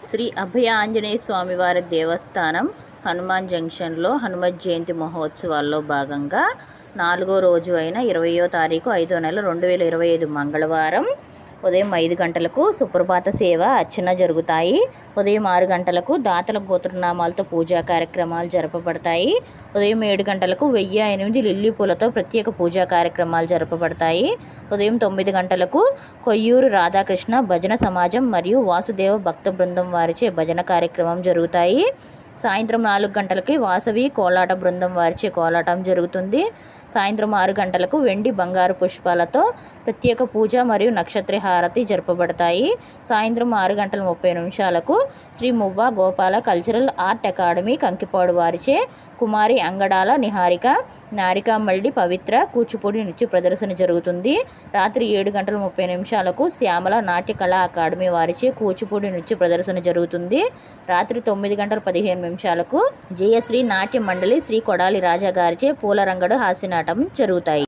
శ్రీ అభయ ఆంజనేయ స్వామివారి దేవస్థానం హనుమాన్ జంక్షన్లో హనుమత్ జయంతి మహోత్సవాల్లో భాగంగా నాలుగో రోజు అయిన ఇరవయో తారీఖు ఐదో నెల రెండు వేల ఇరవై ఐదు మంగళవారం ఉదయం ఐదు గంటలకు సుప్రభాత సేవ అర్చన జరుగుతాయి. ఉదయం ఆరు గంటలకు దాతల గోత్రనామాలతో పూజా కార్యక్రమాలు జరపబడతాయి. ఉదయం ఏడు గంటలకు వెయ్యి ఎనిమిది లిల్లీ పూలతో ప్రత్యేక పూజా కార్యక్రమాలు జరపబడతాయి. ఉదయం తొమ్మిది గంటలకు కొయ్యూరు రాధాకృష్ణ భజన సమాజం మరియు వాసుదేవ భక్త బృందం వారిచే భజన కార్యక్రమం జరుగుతాయి. సాయంత్రం నాలుగు గంటలకి వాసవి కోలాట బృందం వారిచే కోలాటం జరుగుతుంది. సాయంత్రం ఆరు గంటలకు వెండి బంగారు పుష్పాలతో ప్రత్యేక పూజ మరియు నక్షత్ర హారతి జరపబడతాయి. సాయంత్రం ఆరు గంటల ముప్పై నిమిషాలకు Shri Muvva Gopala cultural art academy Kankipadu వారిచే కుమారి అంగడాల నిహారిక నారికమల్లి పవిత్ర కూచిపూడి నృత్య ప్రదర్శన జరుగుతుంది. రాత్రి ఏడు గంటల ముప్పై నిమిషాలకు శ్యామల నాట్య కళా అకాడమీ వారిచే కూచిపూడి నృత్య ప్రదర్శన జరుగుతుంది. రాత్రి తొమ్మిది గంటల పదిహేను నిమిషాలకు జయశ్రీ నాట్య మండలి శ్రీ కొడాలి రాజా గారిచే పూలరంగడు హాస్యనాటం జరుగుతాయి.